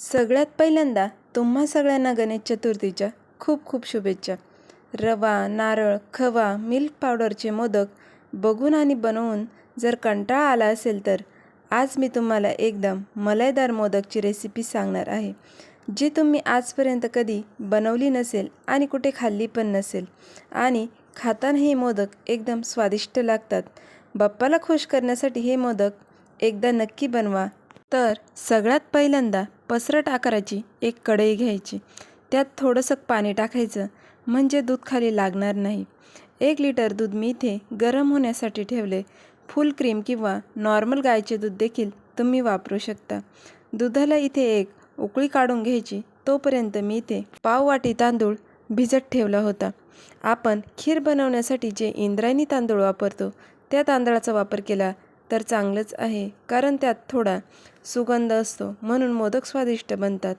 सगळ्यात पहिल्यांदा तुम्हा सगळ्यांना गणेश चतुर्थीच्या खूप खूप शुभेच्छा. रवा नारळ खवा मिल्क पावडरचे मोदक बघून आणि बनवून जर कंटाळा आला असेल तर आज मी तुम्हाला एकदम मलाईदार मोदकची रेसिपी सांगणार आहे जी तुम्ही आजपर्यंत कधी बनवली नसेल आणि कुठे खाल्ली पण नसेल. आणि खाताना हे मोदक एकदम स्वादिष्ट लागतात. बाप्पाला खुश करण्यासाठी हे मोदक एकदा नक्की बनवा. तर सगळ्यात पहिल्यांदा पसरट आकाराची एक कढई घ्यायची. त्यात थोडंसं पाणी टाकायचं. म्हणजे दूध खाली लागणार नाही. एक लिटर दूध मी इथे गरम होण्यासाठी ठेवले. फुल क्रीम किंवा नॉर्मल गायचे दूध देखील तुम्ही वापरू शकता. दुधाला इथे एक उकळी काढून घ्यायची. तोपर्यंत मी इथे पाव वाटी तांदूळ भिजत ठेवला होता. आपण खीर बनवण्यासाठी जे इंद्रायणी तांदूळ वापरतो त्या तांदळाचा वापर केला तर चांगलंच आहे कारण त्यात थोडा सुगंध असतो म्हणून मोदक स्वादिष्ट बनतात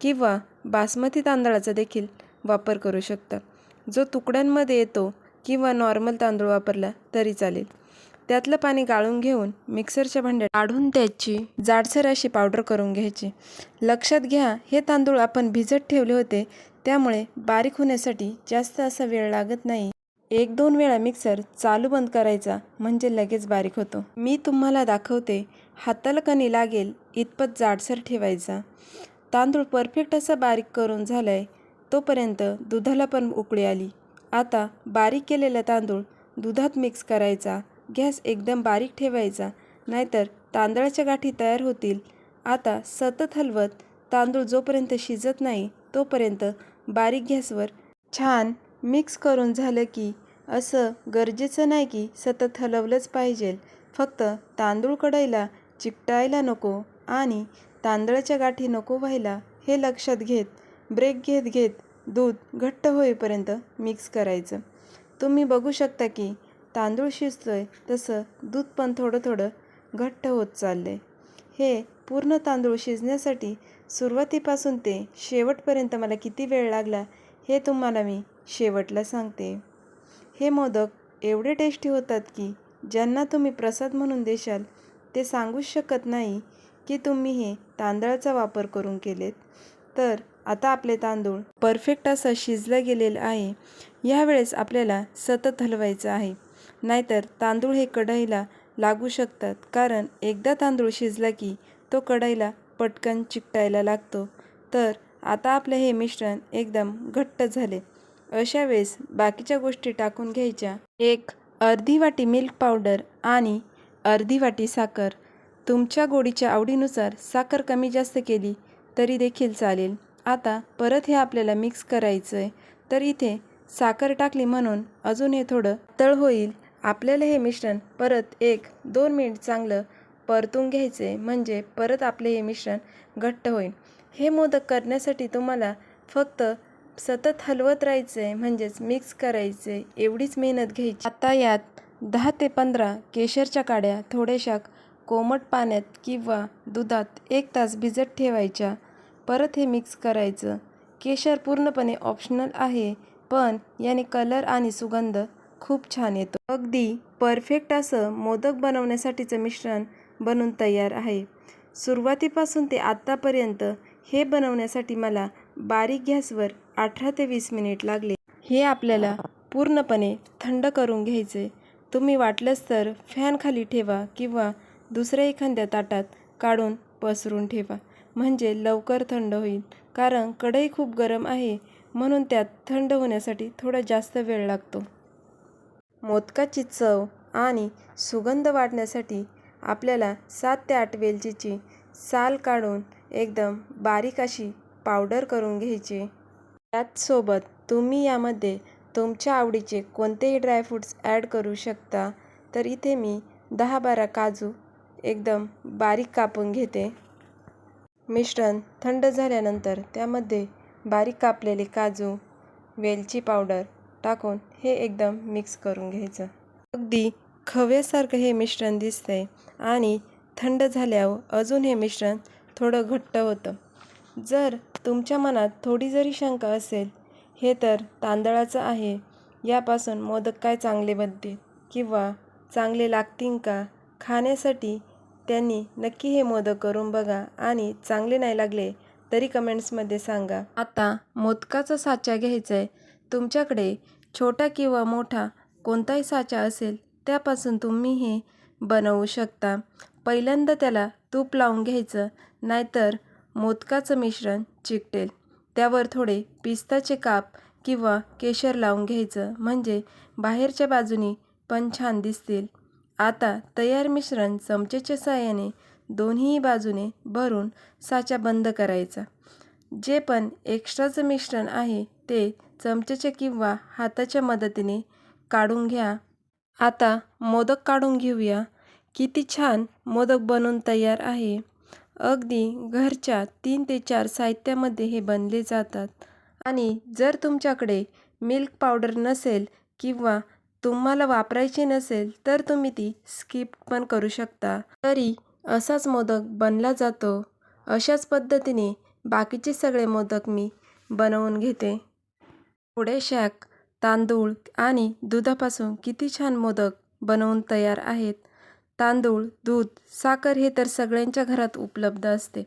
किंवा बासमती तांदळाचा देखील वापर करू शकता. जो तुकड्यांमध्ये येतो किंवा नॉर्मल तांदूळ वापरला तरी चालेल. त्यातलं पाणी गाळून घेऊन मिक्सरच्या भांड्यात काढून त्याची जाडसर अशी पावडर करून घ्यायची. लक्षात घ्या हे तांदूळ आपण भिजत ठेवले होते त्यामुळे बारीक होण्यासाठी जास्त असा वेळ लागत नाही. एक दोन वेळा मिक्सर चालू बंद करायचा म्हणजे लगेच बारीक होतो. मी तुम्हाला दाखवते हाताला कणी लागेल इतपत जाडसर ठेवायचा. तांदूळ परफेक्ट असा बारीक करून झाला आहे तोपर्यंत दुधाला पण उकळी आली. आता बारीक केलेला तांदूळ दुधात मिक्स करायचा गॅस एकदम बारीक ठेवायचा नाहीतर तांदळाच्या गाठी तयार होतील. आता सतत हलवत तांदूळ जोपर्यंत शिजत नाही तोपर्यंत बारीक गॅसवर छान मिक्स करून झालं की असं गरजेचं नाही की सतत हलवलंच पाहिजे. फक्त तांदूळ कढईला चिकटायला नको आणि तांदळाच्या गाठी नको व्हायला हे लक्षात घेत ब्रेक घेत घेत दूध घट्ट होईपर्यंत मिक्स करायचं. तुम्ही बघू शकता की तांदूळ शिजतोय तसं दूध पण थोडं थोडं घट्ट होत चाललं आहे हे पूर्ण तांदूळ शिजण्यासाठी सुरुवातीपासून ते शेवटपर्यंत मला किती वेळ लागला हे तुम्हाला मी शेवटला सांगते. हे मोदक एवढे टेस्टी होतात की ज्यांना तुम्ही प्रसाद म्हणून देशाल ते सांगूच शकत नाही की तुम्ही हे तांदळाचा वापर करून केलेत. तर आता आपले तांदूळ परफेक्ट असा शिजला गेलेलं आहे. यावेळेस आपल्याला सतत हलवायचं आहे. नाहीतर तांदूळ हे कढईला लागू शकतात. कारण एकदा तांदूळ शिजला की तो कढईला पटकन चिकटायला लागतो. तर आता आपले हे मिश्रण एकदम घट्ट झाले. अशा वेळेस बाकीच्या गोष्टी टाकून घ्यायच्या. एक अर्धी वाटी मिल्क पावडर आणि अर्धी वाटी साखर. तुमच्या गोडीच्या आवडीनुसार साखर कमी जास्त केली तरी देखील चालेल. आता परत हे आपल्याला मिक्स करायचं आहे तर इथे साखर टाकली म्हणून अजून हे थोडं तळ होईल. आपल्याला हे मिश्रण परत एक दोन मिनिट चांगलं परतून घ्यायचे म्हणजे परत आपले हे मिश्रण घट्ट होईल. हे मोदक करण्यासाठी तुम्हाला फक्त सतत हलवत राहायचं आहे म्हणजेच मिक्स करायचं आहे एवढीच मेहनत घ्यायची. आता यात दहा ते पंधरा केशरच्या काड्या थोड्याशा कोमट पाण्यात किंवा दुधात एक तास भिजत ठेवायच्या. परत हे मिक्स करायचं. केशर पूर्णपणे ऑप्शनल आहे पण याने कलर आणि सुगंध खूप छान येतो. अगदी परफेक्ट असं मोदक बनवण्यासाठीचं मिश्रण बनून तयार आहे. सुरुवातीपासून ते आत्तापर्यंत हे बनवण्यासाठी मला बारीक गॅसवर अठरा ते वीस मिनिट लागले. हे आपल्याला पूर्णपणे थंड करून घ्यायचे. तुम्ही वाटलंच तर फॅनखाली ठेवा किंवा दुसऱ्या एखाद्या ताटात काढून पसरून ठेवा. म्हणजे लवकर थंड होईल. कारण कढई खूप गरम आहे म्हणून त्यात थंड होण्यासाठी थोडा जास्त वेळ लागतो. मोदकाची चव आणि सुगंध वाढण्यासाठी आपल्याला सात ते आठ वेलचीची साल काढून एकदम बारीक अशी पावडर करून घ्यायची. त्याचसोबत तुम्ही यामध्ये तुमच्या आवडीचे कोणतेही ड्रायफ्रूट्स ॲड करू शकता. तर इथे मी दहा बारा काजू एकदम बारीक कापून घेते. मिश्रण थंड झाल्यानंतर त्यामध्ये बारीक कापलेले काजू वेलची पावडर टाकून हे एकदम मिक्स करून घ्यायचं. अगदी खव्यासारखं हे मिश्रण दिसतंय आणि थंड झाल्यावर अजून हे मिश्रण थोडं घट्ट होतं. जर तुमच्या मनात थोडी जरी शंका असेल हे तर तांदळाचं आहे. यापासून मोदक काय चांगले बनतील? किंवा चांगले लागतील का? खाण्यासाठी त्यांनी नक्की हे मोदक करून बघा आणि चांगले नाही लागले तरी कमेंट्समध्ये सांगा. आता मोदकाचा साचा घ्यायचा आहे तुमच्याकडे छोटा किंवा मोठा कोणताही साचा असेल त्यापासून तुम्ही हे बनवू शकता. पहिल्यांदा त्याला तूप लावून घ्यायचं नाहीतर मोदकाचं मिश्रण चिकटेल. त्यावर थोडे पिस्ताचे काप किंवा केशर लावून घ्यायचं. म्हणजे बाहेरच्या बाजूनी पण छान दिसतील. आता तयार मिश्रण चमचेच्या साहाय्याने दोन्ही बाजूने भरून साचा बंद करायचा. जे पण एक्स्ट्राचं मिश्रण आहे ते चमच्याच्या किंवा हाताच्या मदतीने काढून घ्या. आता मोदक काढून घेऊया. किती छान मोदक बनून तयार आहे. अगदी घरच्या तीन ते चार साहित्यामध्ये हे बनले जातात. आणि जर तुमच्याकडे मिल्क पावडर नसेल किंवा तुम्हाला वापरायची नसेल तर तुम्ही ती स्किप पण करू शकता. तरी असाच मोदक बनला जातो. अशाच पद्धतीने बाकीचे सगळे मोदक मी बनवून घेते. पुढे शाक तांदूळ आणि दुधापासून किती छान मोदक बनवून तयार आहेत. तांदूळ दूध साखर हे तर सगळ्यांच्या घरात उपलब्ध असते.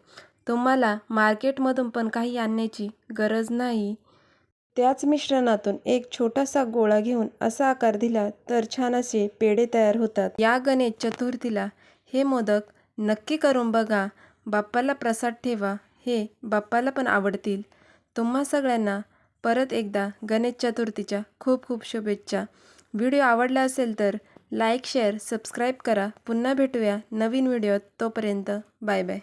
तुम्हाला मार्केटमधून पण काही आणण्याची गरज नाही. त्याच मिश्रणातून एक छोटासा गोळा घेऊन असा आकार दिला तर छान असे पेढे तयार होतात. या गणेश चतुर्थीला हे मोदक नक्की करून बघा. बाप्पाला प्रसाद ठेवा. हे बाप्पाला पण आवडतील. तुम्हा सगळ्यांना परत एकदा गणेश चतुर्थीच्या खूप खूप शुभेच्छा. व्हिडिओ आवडला असेल तर लाईक शेअर सबस्क्राईब करा. पुन्हा भेटूया नवीन व्हिडिओत. तोपर्यंत बाय बाय.